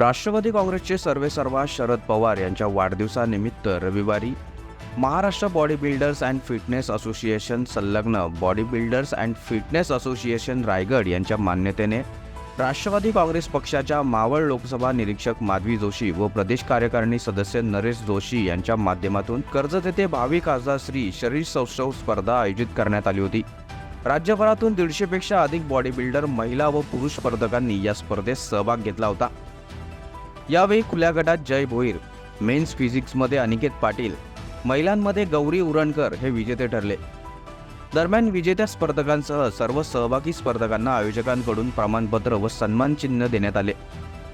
राष्ट्रवादी काँग्रेसचे सर्वेसर्वा शरद पवार यांच्या वाढदिवसानिमित्त रविवारी Maharashtra body builders and fitness association संलग्न body builders and fitness association Raigad यांच्या मान्यतेने राष्ट्रवादी काँग्रेस पक्षाच्या मावळ लोकसभा निरीक्षक माधवी जोशी व प्रदेश कार्यकारिणी सदस्य नरेश जोशी यांच्या माध्यमातून कर्जत येथे भावी खासदार श्री शरीर सौष्ठव स्पर्धा आयोजित करण्यात आली होती. राज्यभरातून दीडशेपेक्षा अधिक बॉडी बिल्डर महिला व पुरुष स्पर्धकांनी या स्पर्धेत सहभाग घेतला होता. यावेळी खुल्या गटात जय भोईर मेन्स फिजिक्समध्ये अनिकेत पाटील महिलांमध्ये गौरी उरणकर हे विजेते ठरले. दरम्यान विजेत्या स्पर्धकांसह सर्व सहभागी स्पर्धकांना आयोजकांकडून प्रमाणपत्र व सन्मान चिन्ह देण्यात आले.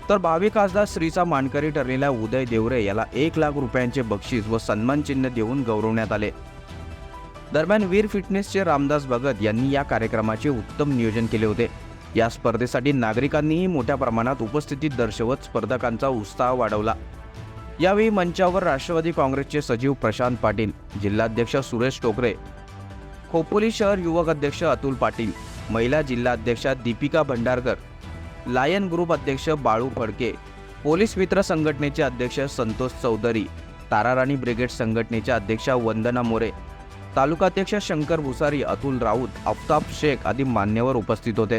तर भावी खासदार श्रीचा मानकरी ठरलेल्या उदय देवरे याला एक लाख रुपयांचे बक्षीस व सन्मानचिन्ह देऊन गौरवण्यात आले. दरम्यान वीर फिटनेसचे रामदास भगत यांनी या कार्यक्रमाचे उत्तम नियोजन केले होते. या स्पर्धेसाठी नागरिकांनीही मोठ्या प्रमाणात उपस्थिती दर्शवत स्पर्धकांचा उत्साह वाढवला. यावेळी मंचावर राष्ट्रवादी काँग्रेसचे सचिव प्रशांत पाटील जिल्हाध्यक्ष सुरेश टोकरे खोपोली शहर युवक अध्यक्ष अतुल पाटील महिला जिल्हाध्यक्षा दीपिका भंडारकर लायन ग्रुप अध्यक्ष बाळू फडके पोलीस मित्र संघटनेचे अध्यक्ष संतोष चौधरी ताराराणी ब्रिगेड संघटनेच्या अध्यक्षा वंदना मोरे तालुकाध्यक्ष शंकर भुसारी अतुल राऊत आफताब शेख आदी मान्यवर उपस्थित होते.